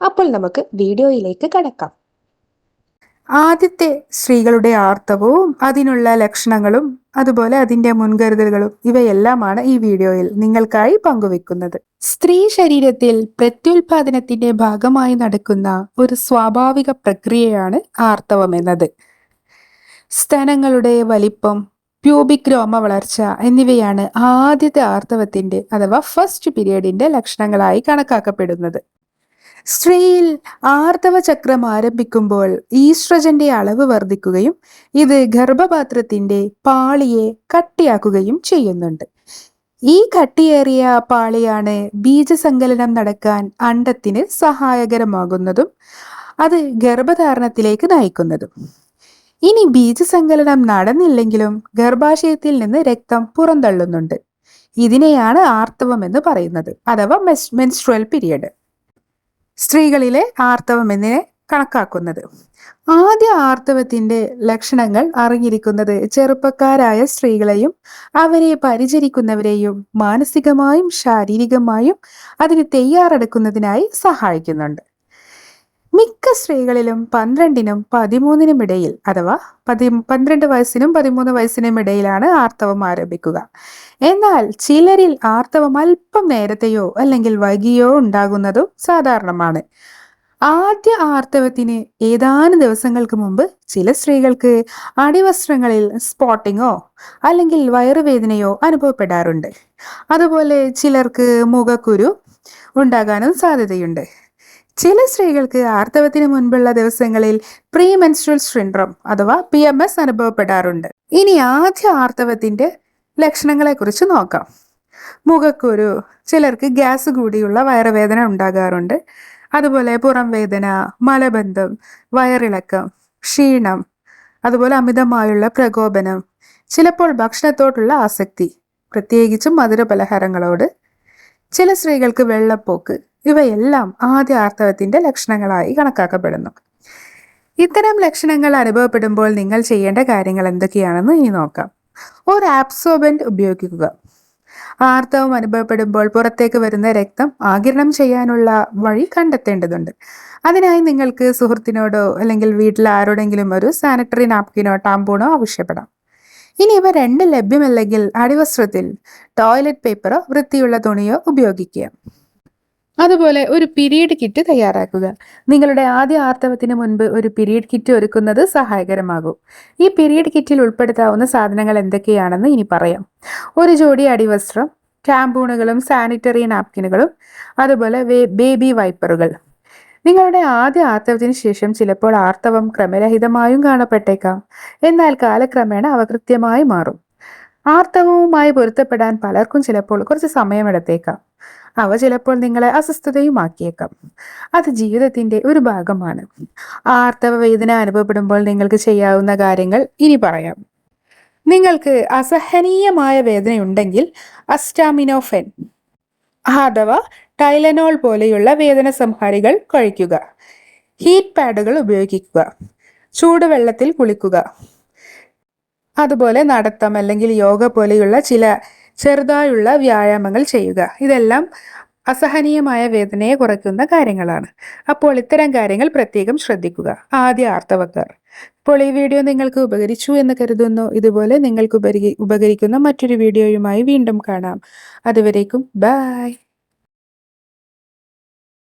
അപ്പോൾ നമുക്ക് വീഡിയോയിലേക്ക് കടക്കാം. ആദ്യത്തെ സ്ത്രീകളുടെ ആർത്തവവും അതിനുള്ള ലക്ഷണങ്ങളും അതുപോലെ അതിന്റെ മുൻകരുതലുകളും ഇവയെല്ലാമാണ് ഈ വീഡിയോയിൽ നിങ്ങൾക്കായി പങ്കുവെക്കുന്നത് സ്ത്രീ ശരീരത്തിൽ പ്രത്യുൽപാദനത്തിന്റെ ഭാഗമായി നടക്കുന്ന ഒരു സ്വാഭാവിക പ്രക്രിയയാണ് ആർത്തവം എന്നത്. സ്തനങ്ങളുടെ വലിപ്പം പ്യൂബിക് രോമ വളർച്ച എന്നിവയാണ് ആദ്യത്തെ ആർത്തവത്തിന്റെ അഥവാ ഫസ്റ്റ് പീരിയഡിന്റെ ലക്ഷണങ്ങളായി കണക്കാക്കപ്പെടുന്നത്. സ്ത്രീയിൽ ആർത്തവ ചക്രം ആരംഭിക്കുമ്പോൾ ഈസ്ട്രജന്റെ അളവ് വർദ്ധിക്കുകയും ഇത് ഗർഭപാത്രത്തിന്റെ പാളിയെ കട്ടിയാക്കുകയും ചെയ്യുന്നുണ്ട്. ഈ കട്ടിയേറിയ പാളിയാണ് ബീജസങ്കലനം നടക്കാൻ അണ്ടത്തിന് സഹായകരമാകുന്നതും അത് ഗർഭധാരണത്തിലേക്ക് നയിക്കുന്നതും. ഇനി ബീജസങ്കലനം നടന്നില്ലെങ്കിലും ഗർഭാശയത്തിൽ നിന്ന് രക്തം പുറന്തള്ളുന്നുണ്ട്. ഇതിനെയാണ് ആർത്തവം എന്ന് പറയുന്നത് അഥവാ മെൻസ്ട്രൽ പീരിയഡ്. സ്ത്രീകളിലെ ആർത്തവം എന്നിനെ കണക്കാക്കുന്നത്. ആദ്യ ആർത്തവത്തിന്റെ ലക്ഷണങ്ങൾ അറിഞ്ഞിരിക്കുന്നത് ചെറുപ്പക്കാരായ സ്ത്രീകളെയും അവരെ പരിചരിക്കുന്നവരെയും മാനസികമായും ശാരീരികമായും അതിന് തയ്യാറെടുക്കുന്നതിനായി സഹായിക്കുന്നുണ്ട്. മിക്ക സ്ത്രീകളിലും പന്ത്രണ്ടിനും പതിമൂന്നിനും ഇടയിൽ അഥവാ പതി പന്ത്രണ്ട് വയസ്സിനും പതിമൂന്ന് വയസ്സിനും ഇടയിലാണ് ആർത്തവം ആരംഭിക്കുക. എന്നാൽ ചിലരിൽ ആർത്തവം അല്പം നേരത്തെയോ അല്ലെങ്കിൽ വൈകിയോ ഉണ്ടാകുന്നതും സാധാരണമാണ്. ആദ്യ ആർത്തവത്തിന് ഏതാനും ദിവസങ്ങൾക്ക് മുമ്പ് ചില സ്ത്രീകൾക്ക് അടിവസ്ത്രങ്ങളിൽ സ്പോട്ടിങ്ങോ അല്ലെങ്കിൽ വയറുവേദനയോ അനുഭവപ്പെടാറുണ്ട്. അതുപോലെ ചിലർക്ക് മുഖക്കുരു ഉണ്ടാകാനും സാധ്യതയുണ്ട്. ചില സ്ത്രീകൾക്ക് ആർത്തവത്തിന് മുൻപുള്ള ദിവസങ്ങളിൽ പ്രീ മെൻസ്ട്രൽ സിൻഡ്രോം അഥവാ പി എം എസ് അനുഭവപ്പെടാറുണ്ട്. ഇനി ആദ്യ ആർത്തവത്തിന്റെ ലക്ഷണങ്ങളെ കുറിച്ച് നോക്കാം. മുഖക്കുരു ചിലർക്ക് ഗ്യാസ് കൂടിയുള്ള വയറുവേദന ഉണ്ടാകാറുണ്ട്. അതുപോലെ പുറം വേദന മലബന്ധം വയറിളക്കം ക്ഷീണം അതുപോലെ അമിതമായുള്ള പ്രകോപനം ചിലപ്പോൾ ഭക്ഷണത്തോടുള്ള ആസക്തി പ്രത്യേകിച്ചും മധുരപലഹാരങ്ങളോട്. ചില സ്ത്രീകൾക്ക് വെള്ളപ്പോക്ക് ഇവയെല്ലാം ആദ്യ ആർത്തവത്തിന്റെ ലക്ഷണങ്ങളായി കണക്കാക്കപ്പെടുന്നു. ഇത്തരം ലക്ഷണങ്ങൾ അനുഭവപ്പെടുമ്പോൾ നിങ്ങൾ ചെയ്യേണ്ട കാര്യങ്ങൾ എന്തൊക്കെയാണെന്ന് ഇനി നോക്കാം. ഒരു ആപ്സോബന്റ് ഉപയോഗിക്കുക. ആർത്തവം അനുഭവപ്പെടുമ്പോൾ പുറത്തേക്ക് വരുന്ന രക്തം ആകിരണം ചെയ്യാനുള്ള വഴി കണ്ടെത്തേണ്ടതുണ്ട്. അതിനായി നിങ്ങൾക്ക് സുഹൃത്തിനോടോ അല്ലെങ്കിൽ വീട്ടിൽ ആരോടെങ്കിലും ഒരു സാനിറ്ററി നാപ്കിനോ ടാമ്പൂണോ ആവശ്യപ്പെടാം. ഇനി ഇവ രണ്ട് ലഭ്യമല്ലെങ്കിൽ അടിവസ്ത്രത്തിൽ ടോയ്ലറ്റ് പേപ്പറോ വൃത്തിയുള്ള തുണിയോ ഉപയോഗിക്കുക. അതുപോലെ ഒരു പീരീഡ് കിറ്റ് തയ്യാറാക്കുക. നിങ്ങളുടെ ആദ്യ ആർത്തവത്തിന് മുൻപ് ഒരു പീരീഡ് കിറ്റ് ഒരുക്കുന്നത് സഹായകരമാകും. ഈ പീരീഡ് കിറ്റിൽ ഉൾപ്പെടുത്താവുന്ന സാധനങ്ങൾ എന്തൊക്കെയാണെന്ന് ഇനി പറയാം. ഒരു ജോഡി അടിവസ്ത്രം ടാമ്പൂണുകളും സാനിറ്ററി നാപ്കിനുകളും അതുപോലെ ബേബി വൈപ്പറുകൾ നിങ്ങളുടെ ആദ്യ ആർത്തവത്തിന് ശേഷം ചിലപ്പോൾ ആർത്തവം ക്രമരഹിതമായും കാണപ്പെട്ടേക്കാം. എന്നാൽ കാലക്രമേണ അവ കൃത്യമായി മാറും. ആർത്തവവുമായി പൊരുത്തപ്പെടാൻ പലർക്കും ചിലപ്പോൾ കുറച്ച് സമയമെടുത്തേക്കാം. അവ ചിലപ്പോൾ നിങ്ങളെ അസ്വസ്ഥതയുമാക്കിയേക്കാം. അത് ജീവിതത്തിന്റെ ഒരു ഭാഗമാണ്. ആർത്തവ വേദന അനുഭവപ്പെടുമ്പോൾ നിങ്ങൾക്ക് ചെയ്യാവുന്ന കാര്യങ്ങൾ ഇനി പറയാം. നിങ്ങൾക്ക് അസഹനീയമായ വേദനയുണ്ടെങ്കിൽ അസ്റ്റാമിനോഫെൻ അഥവാ ടൈലനോൾ പോലെയുള്ള വേദന സംഹാരികൾ കഴിക്കുക. ഹീറ്റ് പാഡുകൾ ഉപയോഗിക്കുക. ചൂടുവെള്ളത്തിൽ കുളിക്കുക. അതുപോലെ നടത്തം അല്ലെങ്കിൽ യോഗ പോലെയുള്ള ചില ചെറുതായുള്ള വ്യായാമങ്ങൾ ചെയ്യുക. ഇതെല്ലാം അസഹനീയമായ വേദനയെ കുറയ്ക്കുന്ന കാര്യങ്ങളാണ്. അപ്പോൾ ഇത്തരം കാര്യങ്ങൾ പ്രത്യേകം ശ്രദ്ധിക്കുക. ആദ്യ ആർത്തവക്കാർ. അപ്പോൾ ഈ വീഡിയോ നിങ്ങൾക്ക് ഉപകരിച്ചു എന്ന് കരുതുന്നു. ഇതുപോലെ നിങ്ങൾക്ക് ഉപകരിക്കുന്ന മറ്റൊരു വീഡിയോയുമായി വീണ്ടും കാണാം. അതുവരേക്കും ബായ്